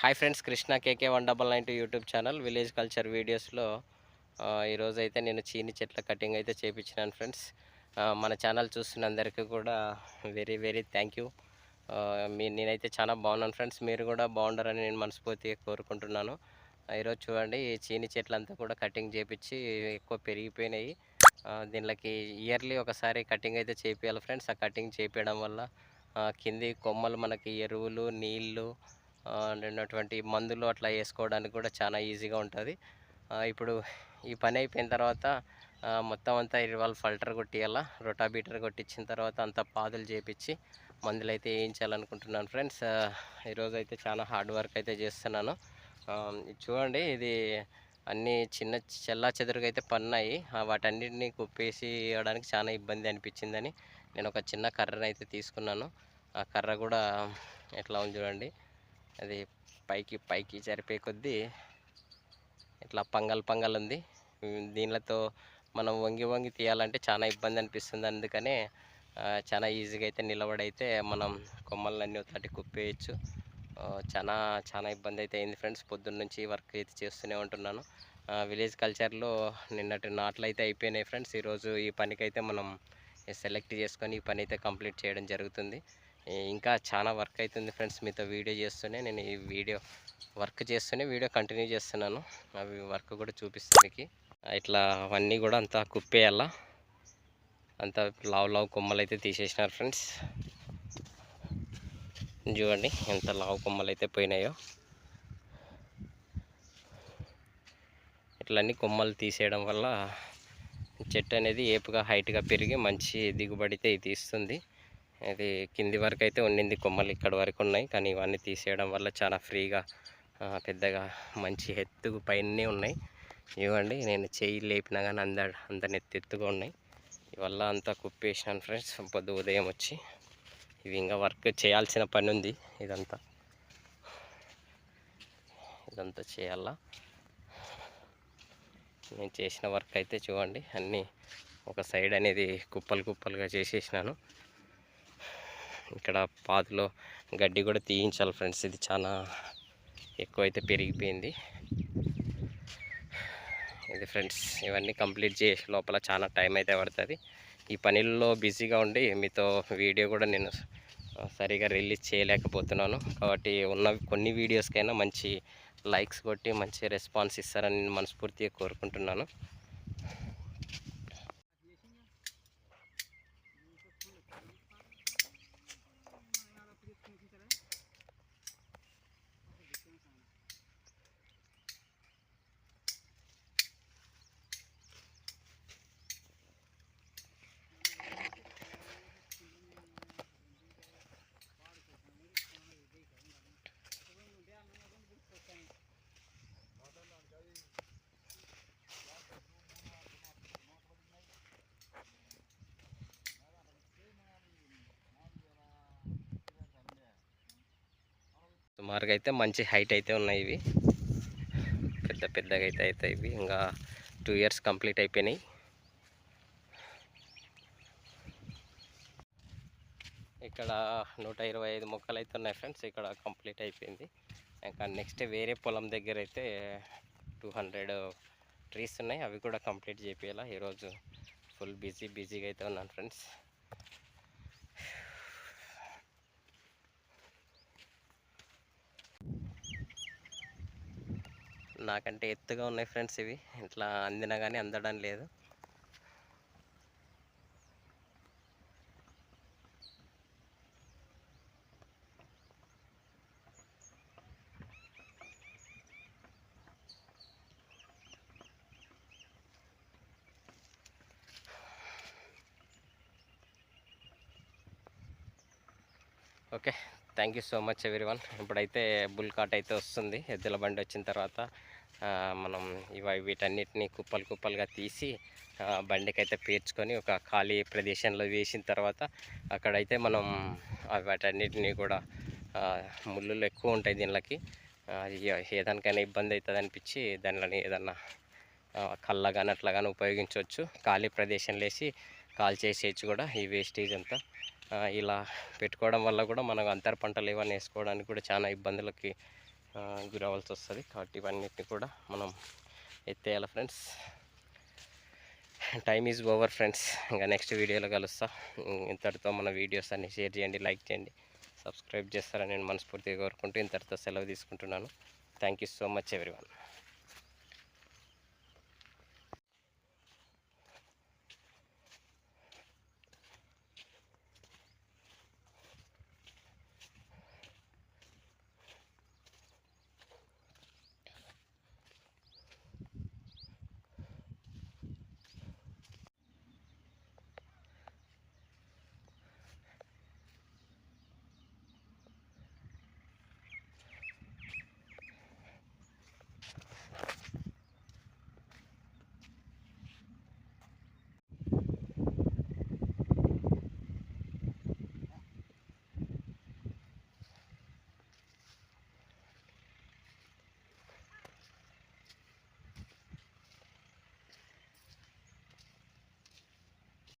Hi friends Krishna KK one double nine two YouTube channel village culture వీడియోస్లో ఈరోజు అయితే నేను చీని చెట్ల కటింగ్ అయితే చేయించినాను ఫ్రెండ్స్. మన ఛానల్ చూస్తున్న అందరికీ కూడా వెరీ వెరీ థ్యాంక్ యూ. మీ నేనైతే చాలా బాగున్నాను ఫ్రెండ్స్. మీరు కూడా బాగుండారని నేను మనస్ఫూర్తిగా కోరుకుంటున్నాను. ఈరోజు చూడండి ఈ చీని చెట్లంతా కూడా కటింగ్ చేపించి ఎక్కువ పెరిగిపోయినాయి. దీనికి దీనిలోకి ఇయర్లీ ఒకసారి కటింగ్ అయితే చేపియాలి ఫ్రెండ్స్. ఆ కటింగ్ చేపించడం వల్ల కింది కొమ్మలు మనకి ఎరువులు నీళ్ళు ఉన్నటువంటి మందులు అట్లా వేసుకోవడానికి కూడా చాలా ఈజీగా ఉంటుంది. ఇప్పుడు ఈ పని అయిపోయిన తర్వాత మొత్తం అంతా ఇవాళ ఫల్టర్ కొట్టియాల రొటాబీటర్ కొట్టించిన తర్వాత అంతా పాదులు చేపించి మందులు అయితే వేయించాలనుకుంటున్నాను ఫ్రెండ్స్. ఈరోజు అయితే చాలా హార్డ్ వర్క్ అయితే చేస్తున్నాను. చూడండి ఇది అన్నీ చిన్న చెల్లా చెదురుగా అయితే పన్నాయి వాటన్నిటిని కుప్పేసి ఇవ్వడానికి చాలా ఇబ్బంది అనిపించిందని నేను ఒక చిన్న కర్రను అయితే తీసుకున్నాను. ఆ కర్ర కూడా ఎట్లా ఉంది చూడండి. అది పైకి పైకి జరిపే కొద్దీ ఇట్లా పంగల్ పంగల్ ఉంది. దీనిలతో మనం వంగి వంగి తీయాలంటే చాలా ఇబ్బంది అనిపిస్తుంది. అందుకనే చాలా ఈజీగా అయితే నిలబడైతే మనం కొమ్మలన్నీ ఒకటి కుప్పేయచ్చు. చాలా చాలా ఇబ్బంది అయితే అయింది ఫ్రెండ్స్. పొద్దున్న నుంచి వర్క్ అయితే చేస్తూనే ఉంటున్నాను. విలేజ్ కల్చర్లో నిన్నటి నాట్లు అయితే అయిపోయినాయి ఫ్రెండ్స్. ఈరోజు ఈ పనికైతే మనం సెలెక్ట్ చేసుకొని ఈ పని అయితే కంప్లీట్ చేయడం జరుగుతుంది. ఇంకా చాలా వర్క్ అవుతుంది ఫ్రెండ్స్ మీతో వీడియో చేస్తూనే. నేను ఈ వీడియో వర్క్ చేస్తూనే వీడియో కంటిన్యూ చేస్తున్నాను. అవి వర్క్ కూడా చూపిస్తాను మీకు. ఇట్లా అవన్నీ కూడా అంతా కుప్పేయాల. అంత లావు లావు కొమ్మలు అయితే తీసేసినారు ఫ్రెండ్స్. చూడండి ఎంత లావు కొమ్మలు అయితే పోయినాయో. ఇట్లన్నీ కొమ్మలు తీసేయడం వల్ల చెట్టు అనేది ఏపుగా హైట్గా పెరిగి మంచి దిగుబడి అయితే ఇది ఇస్తుంది ఇది కింది వరకు అయితే ఉండింది కొమ్మలు ఇక్కడ వరకు ఉన్నాయి. కానీ ఇవన్నీ తీసేయడం వల్ల చాలా ఫ్రీగా పెద్దగా మంచి ఎత్తు పైనే ఉన్నాయి. ఇవ్వండి నేను చెయ్యి లేపినా కానీ అంద అంత నెత్తెత్తుగా ఉన్నాయి. ఇవల్ల అంతా కుప్పేసినాను ఫ్రెండ్స్ పొద్దు ఉదయం వచ్చి. ఇవి ఇంకా వర్క్ చేయాల్సిన పని ఉంది ఇదంతా. ఇదంతా చేయాలా? నేను చేసిన వర్క్ అయితే చూడండి అన్నీ ఒక సైడ్ అనేది కుప్పలు కుప్పలుగా చేసేసినాను. ఇక్కడ పాతిలో గడ్డి కూడా తీయించాలి ఫ్రెండ్స్. ఇది చాలా ఎక్కువైతే పెరిగిపోయింది. ఇది ఫ్రెండ్స్ ఇవన్నీ కంప్లీట్ చేసే లోపల చాలా టైం అయితే పడుతుంది. ఈ పనుల్లో బిజీగా ఉండి మీతో వీడియో కూడా నేను సరిగా రిలీజ్ చేయలేకపోతున్నాను. కాబట్టి ఉన్న కొన్ని వీడియోస్కైనా మంచి లైక్స్ కొట్టి మంచి రెస్పాన్స్ ఇస్తారని నేను మనస్ఫూర్తిగా కోరుకుంటున్నాను. సుమారుగా అయితే మంచి హైట్ అయితే ఉన్నాయి ఇవి. పెద్ద పెద్దగా అయితే అవుతాయి ఇవి. ఇంకా టూ ఇయర్స్ కంప్లీట్ అయిపోయినాయి. ఇక్కడ నూట ఇరవై ఐదు మొక్కలు అయితే ఉన్నాయి ఫ్రెండ్స్. ఇక్కడ కంప్లీట్ అయిపోయింది. ఇంకా నెక్స్ట్ వేరే పొలం దగ్గర అయితే టూ హండ్రెడ్ ట్రీస్ ఉన్నాయి. అవి కూడా కంప్లీట్ చేయాలా ఈరోజు ఫుల్ బిజీ బిజీగా అయితే ఉన్నాను ఫ్రెండ్స్. నాకంటే ఎత్తుగా ఉన్నాయి ఫ్రెండ్స్ ఇవి. ఇట్లా అందినా కానీ అందడం లేదు. Okay thank you so much ఎవరి వన్ ఇప్పుడైతే బుల్ కాట్ అయితే వస్తుంది. ఎద్దుల బండి వచ్చిన తర్వాత మనం ఇవి వీటన్నిటిని కుప్పలు కుప్పలుగా తీసి బండికైతే పేర్చుకొని ఒక ఖాళీ ప్రదేశంలో వేసిన తర్వాత అక్కడైతే మనం వాటన్నిటిని కూడా ఆ, ముళ్ళులు ఎక్కువ ఉంటాయి దీనిలోకి. ఏ- ఏదానికైనా ఇబ్బంది అవుతుంది అనిపించి దానిలోని ఏదన్నా కళ్ళ కానీ అట్లా కానీ ఉపయోగించవచ్చు. ఖాళీ ప్రదేశంలో వేసి కాల్ చేసేయచ్చు కూడా ఈ వేస్టేజ్ అంతా. ఇలా పెట్టుకోవడం వల్ల కూడా మనకు అంతర పంటలు ఏమైనా వేసుకోవడానికి కూడా చాలా ఇబ్బందులకి గురవలసి వస్తుంది కాబట్టి ఇవన్నిటిని కూడా మనం ఎత్తేయాలి friends. Time is over friends ఇంకా నెక్స్ట్ వీడియోలో కలుస్తా. ఇంతటితో మన వీడియోస్ అన్ని షేర్ చేయండి లైక్ చేయండి సబ్స్క్రైబ్ చేస్తారని నేను మనస్ఫూర్తిగా కోరుకుంటూ ఇంతటితో సెలవు తీసుకుంటున్నాను. Thank you so much everyone